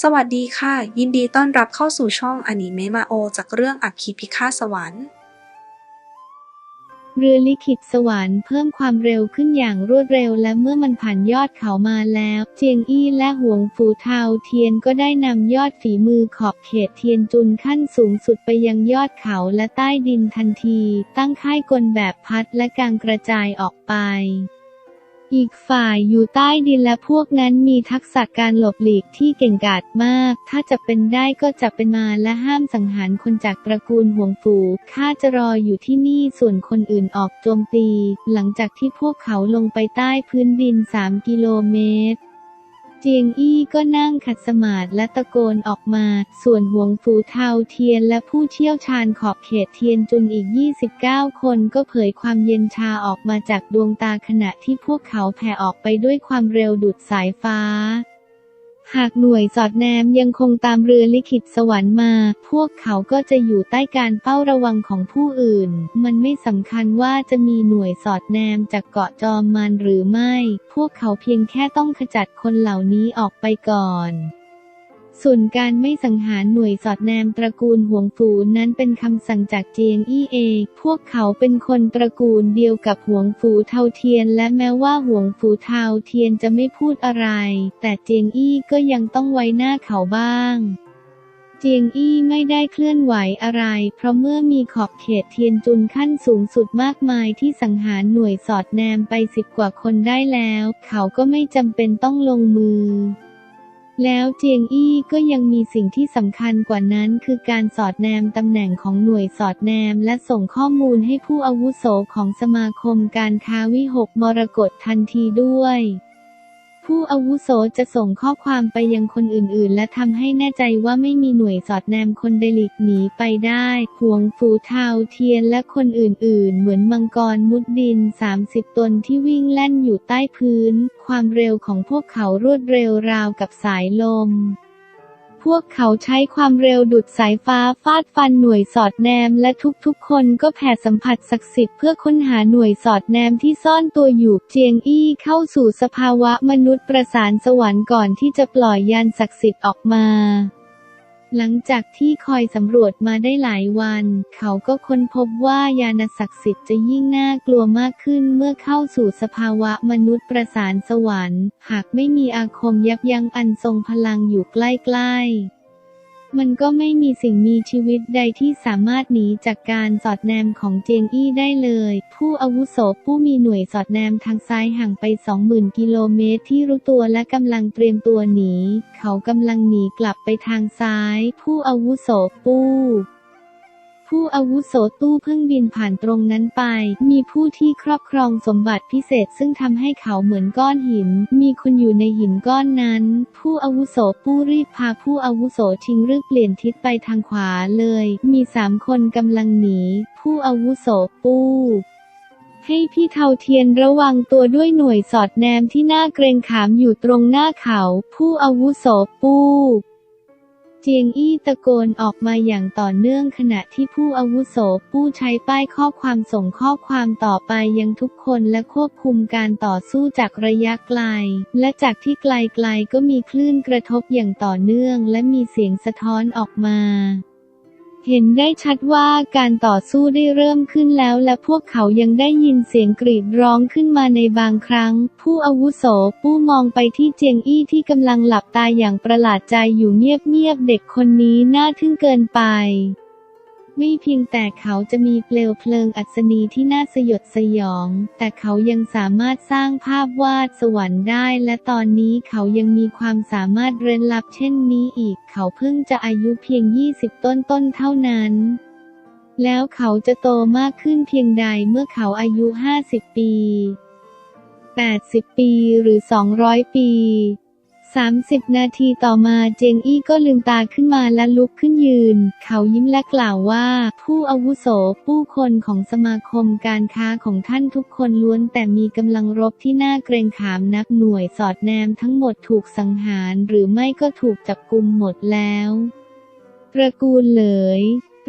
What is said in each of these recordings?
สวัสดีค่ะ ยินดีต้อนรับเข้าสู่ช่องอนิเมะมาโอ จากเรื่องอัคคีพิฆาตสวรรค์ เรือลิขิตสวรรค์เพิ่มความเร็วขึ้นอย่างรวดเร็วและเมื่อมันผ่านยอดเขามาแล้ว เจียงอี้และหวงฝูเทาเทียนก็ได้นำยอดฝีมือขอบเขตเทียนจุนขั้นสูงสุดไปยังยอดเขาและใต้ดินทันที ตั้งค่ายกลแบบพัดและกางกระจายออกไป อีกฝ่ายอยู่ใต้ดินและพวกนั้นมีทักษะการหลบหลีกที่เก่งกาจมาก ถ้าจะเป็นได้ก็จะเป็นมาและห้ามสังหารคนจากตระกูลห่วงฝูข้าจะรออยู่ที่นี่ส่วนคนอื่นออกโจมตี หลังจากที่พวกเขาลงไปใต้พื้นดิน 3 กิโลเมตร เจียงอี้ก็นั่งขัดสมาธิและตะโกนออกมา ส่วนหวงฝูเทาเทียนและผู้เชี่ยวชาญขอบเขตเทียนจุนอีก 29 คนก็เผยความเย็นชาออกมาจากดวงตาขณะที่พวกเขาแผ่ออกไปด้วยความเร็วดุดสายฟ้า หากหน่วยสอดแนมยังคงตามเรือลิขิตสวรรค์มา พวกเขาก็จะอยู่ใต้การเฝ้าระวังของผู้อื่น มันไม่สำคัญว่าจะมีหน่วยสอดแนมจากเกาะจอมมันหรือไม่ พวกเขาเพียงแค่ต้องขจัดคนเหล่านี้ออกไปก่อน ส่วนการไม่สังหารหน่วยสอดแนมตระกูลห่วงฝูนั้นเป็นคำสั่งจากเจียงอี้เอง พวกเขาเป็นคนตระกูลเดียวกับห่วงฝูเทาเทียน และแม้ว่าห่วงฝูเทาเทียนจะไม่พูดอะไร แต่เจียงอี้ก็ยังต้องไว้หน้าเขาบ้างเจียงอี้ไม่ได้เคลื่อนไหวอะไร เพราะเมื่อมีขอบเขตเทียนจุนขั้นสูงสุดมากมายที่สังหารหน่วยสอดแนมไปสิบกว่าคนได้แล้ว เขาก็ไม่จำเป็นต้องลงมือ แล้วเจียงอี้ก็ยังมีสิ่งที่สำคัญกว่านั้นคือการสอดแนมตำแหน่งของหน่วยสอดแนมและส่งข้อมูลให้ผู้อาวุโสของสมาคมการค้าวิหกมรกตทันทีด้วย ผู้อาวุโสจะส่งข้อความไปยังคนอื่นๆ และทำให้แน่ใจว่าไม่มีหน่วยสอดแนมคนเดลิกหนีไปได้หวงฝูเทาเทียนและคนอื่นๆ เหมือนมังกรมุดดิน 30 ตนที่วิ่งแล่นอยู่ใต้พื้น ความเร็วของพวกเขารวดเร็วราวกับสายลม พวกเขาใช้ความเร็วดุดสายฟ้าฟาดฟันหน่วยสอดแนม และทุกๆ คนก็แผ่สัมผัสศักดิ์สิทธิ์เพื่อค้นหาหน่วยสอดแนมที่ซ่อนตัวอยู่ เจียงอี้เข้าสู่สภาวะมนุษย์ประสานสวรรค์ก่อนที่จะปล่อยยานศักดิ์สิทธิ์ออกมา หลังจากที่คอยสำรวจมาได้หลายวัน เขาก็ค้นพบว่ายานศักดิ์สิทธิ์จะยิ่งน่ากลัวมากขึ้นเมื่อเข้าสู่สภาวะมนุษย์ประสานสวรรค์ หากไม่มีอาคมยับยั้งอันทรงพลังอยู่ใกล้ๆ มันก็ไม่มีสิ่งมีชีวิตใดที่สามารถหนีจากการสอดแนมของเจงอี้ได้เลย ผู้อาวุโสผู้มีหน่วยสอดแนมทางซ้ายห่างไป 20,000 กิโลเมตรที่รู้ตัวและกำลังเตรียมตัวหนี เขากำลังหนีกลับไปทางซ้าย ผู้อาวุโสปู้ ผู้อาวุโสตู้เพิ่งบินผ่านตรงนั้นไป มีผู้ที่ครอบครองสมบัติพิเศษซึ่งทำให้เขาเหมือนก้อนหิน มีคนอยู่ในหินก้อนนั้น ผู้อาวุโสผู้รีบพาผู้อาวุโสทิ้งรึกเปลี่ยนทิศไปทางขวาเลย มีสามคนกำลังหนี ผู้อาวุโสปู้ให้พี่เทาเทียนระวังตัวด้วยหน่วยสอดแนมที่น่าเกรงขามอยู่ตรงหน้าเขา ผู้อาวุโสปู้ เจียงอี้ตะโกนออกมาอย่างต่อเนื่องขณะที่ผู้อาวุโสผู้ใช้ป้ายข้อความส่งข้อความต่อไปยังทุกคนและควบคุมการต่อสู้จากระยะไกล และจากที่ไกลๆก็มีคลื่นกระทบอย่างต่อเนื่องและมีเสียงสะท้อนออกมา เห็นได้ชัดว่าการต่อสู้ได้เริ่มขึ้นแล้วและพวกเขายังได้ยินเสียงกรีดร้องขึ้นมาในบางครั้ง ผู้อาวุโสผู้มองไปที่เจียงอี้ที่กำลังหลับตาอย่างประหลาดใจอยู่เงียบๆเด็กคนนี้น่าทึ่งเกินไป ไม่เพียงแต่เขาจะมีเปลวเพลิงอัศนีที่น่าสยดสยอง แต่เขายังสามารถสร้างภาพวาดสวรรค์ได้ และตอนนี้เขายังมีความสามารถเร้นลับเช่นนี้อีก เขาเพิ่งจะอายุเพียง 20 ต้นต้นๆเท่านั้น แล้วเขาจะโตมากขึ้นเพียงใดเมื่อเขาอายุ 50 ปี 80 ปีหรือ 200 ปี 30 นาทีต่อมาเจงอี้ก็ลืมตาขึ้นมาและลุกขึ้นยืน เขายิ้มและกล่าวว่า ผู้อาวุโสผู้คนของสมาคมการค้าของท่านทุกคนล้วนแต่มีกำลังรบที่น่าเกรงขามนักหน่วยสอดแนมทั้งหมดถูกสังหารหรือไม่ก็ถูกจับกุมหมดแล้ว ตระกูลเหลย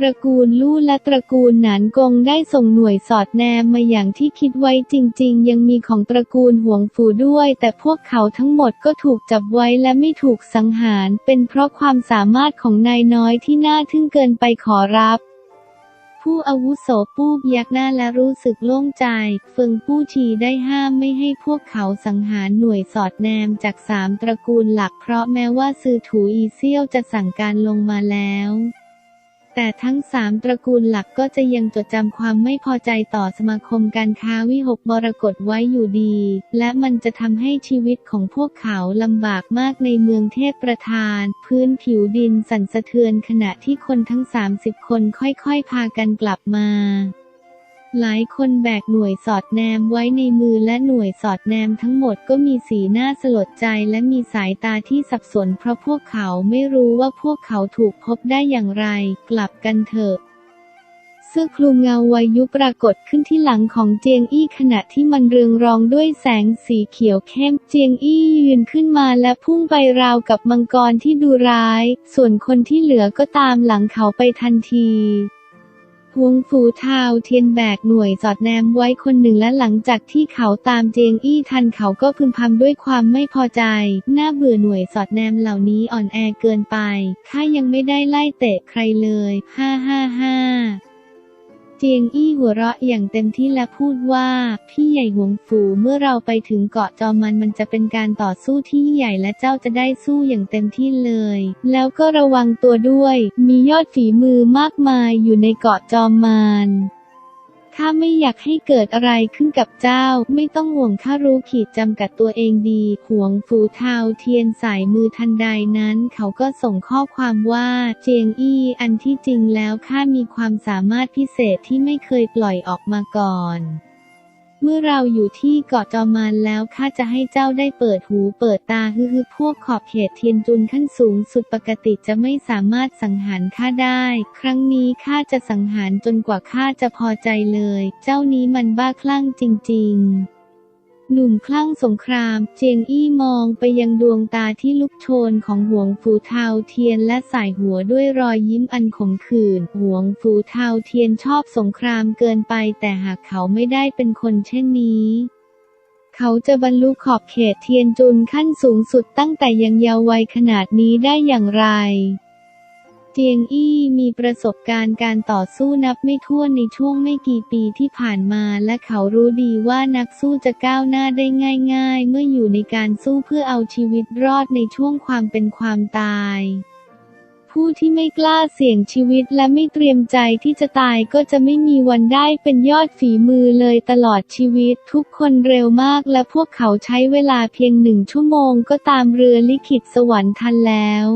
ระกูลลู่และตระกูลหนานกงได้ส่งหน่วยสอดแนมมาอย่างที่คิดไว้จริง ๆ ยังมีของตระกูลหวงฝูด้วย แต่พวกเขาทั้งหมดก็ถูกจับไว้และไม่ถูกสังหาร เป็นเพราะความสามารถของนายน้อยที่น่าทึ่งเกินไปขอรับผู้อาวุโสปู้ยักหน้าและรู้สึกโล่งใจ เฟิงปู้ชีได้ห้ามไม่ให้พวกเขาสังหารหน่วยสอดแนมจากสามตระกูลหลักเพราะแม้ว่าซือถูอีเซี่ยวจะสั่งการลงมาแล้ว แต่ทั้งสามตระกูลหลักก็จะยังจดจำความไม่พอใจต่อสมาคมการค้าวิหกมรกตไว้อยู่ดี และมันจะทำให้ชีวิตของพวกเขาลำบากมากในเมืองเทพประธาน พื้นผิวดินสั่นสะเทือนขณะที่คนทั้ง 30 คนค่อยๆ พากันกลับมา หลายคนแบกหน่วยสอดแนมไว้ในมือและหน่วยสอดแนมทั้งหมดก็มีสีหน้าสลดใจและมีสายตาที่สับสนเพราะพวกเขาไม่รู้ว่าพวกเขาถูกพบได้อย่างไร กลับกันเถอะเสื้อคลุมเงาวัยยุปรากฏขึ้นที่หลังของเจียงอี้ขณะที่มันเรืองรองด้วยแสงสีเขียวเข้ม เจียงอี้ยืนขึ้นมาและพุ่งไปราวกับมังกรที่ดูร้าย ส่วนคนที่เหลือก็ตามหลังเขาไปทันที ฮวงฟูเทาวเทียนแบกหน่วยจอดแนมไว้คนหนึ่งและหลังจากที่เขาตามเจียงอี้ทันเขาก็พึมพำด้วยความไม่พอใจ น่าเบื่อหน่วยสอดแนมเหล่านี้อ่อนแอเกินไป ข้ายังไม่ได้ไล่เตะใครเลย ฮ่าฮ่าฮ่า เจียงอี้หัวเราะอย่างเต็มที่และพูดว่า พี่ใหญ่หวงฝูเมื่อเราไปถึงเกาะจอมันมันจะเป็นการต่อสู้ที่ใหญ่และเจ้าจะได้สู้อย่างเต็มที่เลย แล้วก็ระวังตัวด้วย มียอดฝีมือมากมายอยู่ในเกาะจอมัน ข้าไม่อยากให้เกิดอะไรขึ้นกับเจ้า ไม่ต้องห่วงข้ารู้ขีดจำกัดตัวเองดีหวงฝูเทาเทียนสายมือทันใดนั้น เขาก็ส่งข้อความว่า เจียงอี้อันที่จริงแล้วข้ามีความสามารถพิเศษที่ไม่เคยปล่อยออกมาก่อน เมื่อเราอยู่ที่เกาะจอมันแล้วข้าจะให้เจ้าได้เปิดหูเปิดตาฮือพวกขอบเขตเทียนจุนขั้นสูงสุดปกติจะไม่สามารถสังหารข้าได้ ครั้งนี้ข้าจะสังหารจนกว่าข้าจะพอใจเลย เจ้านี้มันบ้าคลั่งจริง ๆ หนุ่มคลั่งสงคราม เจียงอี้มองไปยังดวงตาที่ลุกโชนของหวงฝูเทาเทียนและสายหัวด้วยรอยยิ้มอันขมขื่นหวงฝูเทาเทียนชอบสงครามเกินไปแต่หากเขาไม่ได้เป็นคนเช่นนี้เขาจะบรรลุขอบเขตเทียนจุนขั้นสูงสุดตั้งแต่ยังเยาว์วัยขนาดนี้ได้อย่างไร เจียงอี้มีประสบการณ์การต่อสู้นับไม่ถ้วนในช่วงไม่กี่ปีที่ผ่านมาและเขารู้ดีว่านักสู้จะก้าวหน้าได้ง่าย ๆ เมื่ออยู่ในการสู้เพื่อเอาชีวิตรอดในช่วงความเป็นความตาย ผู้ที่ไม่กล้าเสี่ยงชีวิตและไม่เตรียมใจที่จะตายก็จะไม่มีวันได้เป็นยอดฝีมือเลยตลอดชีวิตทุกคนเร็วมากและพวกเขาใช้เวลาเพียงหนึ่งชั่วโมงก็ตามเรือลิขิตสวรรค์ทันแล้ว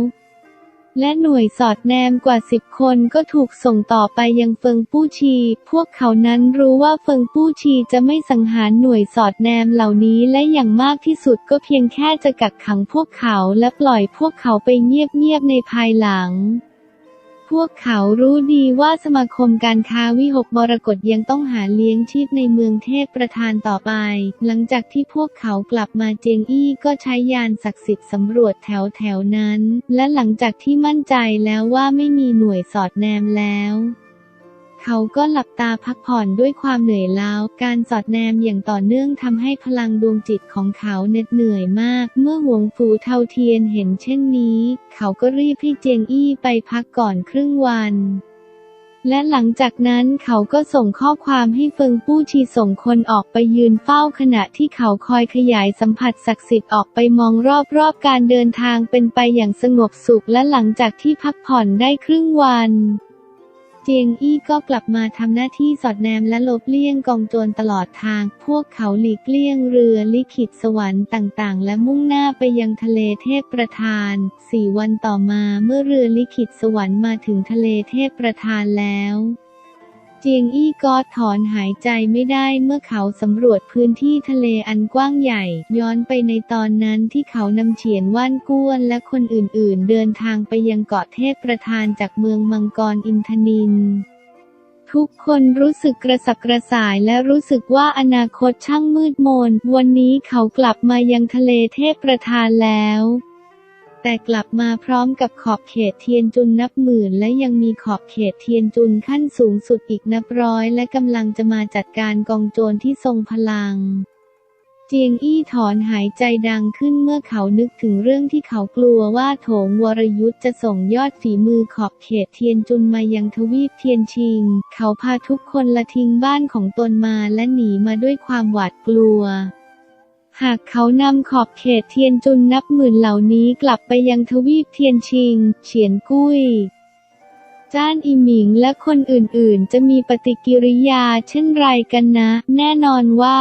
และหน่วยสอดแนมกว่าสิบคนก็ถูกส่งต่อไปยังเฟิงปู้ชี พวกเขานั้นรู้ว่าเฟิงปู้ชีจะไม่สังหารหน่วยสอดแนมเหล่านี้และอย่างมากที่สุดก็เพียงแค่จะกักขังพวกเขาและปล่อยพวกเขาไปเงียบๆในภายหลัง พวกเขารู้ดีว่าสมาคมการค้าวิหกมรกตยังต้องหาเลี้ยงชีพในเมืองเทพประธานต่อไป หลังจากที่พวกเขากลับมาเจงอี้ก็ใช้ยานศักดิ์สิทธิ์สำรวจแถวแถวนั้น และหลังจากที่มั่นใจแล้วว่าไม่มีหน่วยสอดแนมแล้ว เขาก็หลับตาพักผ่อนด้วยความเหนื่อยล้า การสอดแนมอย่างต่อเนื่องทำให้พลังดวงจิตของเขาเหน็ดเหนื่อยมาก เมื่อหวงฝูเทาเทียนเห็นเช่นนี้ เขาก็รีบให้เจียงอี้ไปพักก่อนครึ่งวันและหลังจากนั้นเขาก็ส่งข้อความให้เฟิงปู้ชีส่งคนออกไปยืนเฝ้าขณะที่เขาคอยขยายสัมผัสศักดิ์สิทธิ์ออกไปมองรอบๆการเดินทางเป็นไปอย่างสงบสุขและหลังจากที่พักผ่อนได้ครึ่งวัน เจียงอี้ก็กลับมาทำหน้าที่สอดแนมและลบเลี่ยงกองโจรตลอดทาง พวกเขาหลีกเลี่ยงเรือลิขิตสวรรค์ต่างๆ และมุ่งหน้าไปยังทะเลเทพประธาน สี่วันต่อมาเมื่อเรือลิขิตสวรรค์มาถึงทะเลเทพประธานแล้ว เจียงอี้ก็ถอนหายใจไม่ได้เมื่อเขาสำรวจพื้นที่ทะเลอันกว้างใหญ่ ย้อนไปในตอนนั้นที่เขานำเฉียนว่านก้วนและคนอื่นๆ เดินทางไปยังเกาะเทพประธานจากเมืองมังกรอินทนินทุกคนรู้สึกกระสับกระส่ายและรู้สึกว่าอนาคตช่างมืดมน วันนี้เขากลับมายังทะเลเทพประธานแล้ว แต่กลับมาพร้อมกับขอบเขตเทียนจุนนับหมื่น และยังมีขอบเขตเทียนจุนขั้นสูงสุดอีกนับร้อย และกำลังจะมาจัดการกองโจรที่ทรงพลัง เจียงอี้ถอนหายใจดังขึ้นเมื่อเขานึกถึงเรื่องที่เขากลัวว่าโถงวรยุทธ์จะส่งยอดฝีมือขอบเขตเทียนจุนมายังทวีปเทียนชิง เขาพาทุกคนละทิ้งบ้านของตนมาและหนีมาด้วยความหวาดกลัว หากเขานำขอบเขตเทียนจุนนับหมื่นเหล่านี้กลับไปยังทวีปเทียนชิง เฉียนกุ้ย จ้านอีหมิงและคนอื่นๆ จะมีปฏิกิริยาเช่นไรกันนะ แน่นอนว่า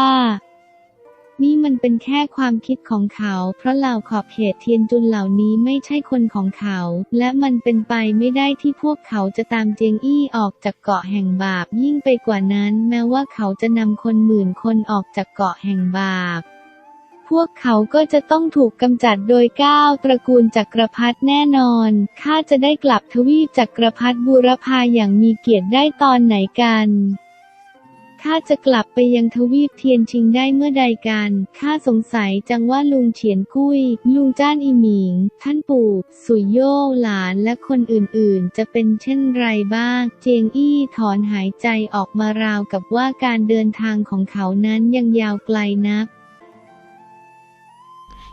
นี่มันเป็นแค่ความคิดของเขา เพราะเหล่าขอบเขตเทียนจุนเหล่านี้ไม่ใช่คนของเขา และมันเป็นไปไม่ได้ที่พวกเขาจะตามเจียงอี้ออกจากเกาะแห่งบาปยิ่งไปกว่านั้น แม้ว่าเขาจะนำคนหมื่นคนออกจากเกาะแห่งบาป พวกเขาก็จะต้องถูกกำจัดโดยก้าวตระกูลจักรพรรดิแน่นอน ข้าจะได้กลับทวีปจักรพรรดิบูรพาอย่างมีเกียรติได้ตอนไหนกันข้าจะกลับไปยังทวีปเทียนชิงได้เมื่อใดกัน ข้าสงสัยจังว่าลุงเฉียนกุ้ย ลุงจ้านอีหมิง ท่านปู่ สุยโย่หลานและคนอื่นๆ จะเป็นเช่นไรบ้าง เจียงอี้ถอนหายใจออกมาราวกับว่าการเดินทางของเขานั้นยังยาวไกลนัก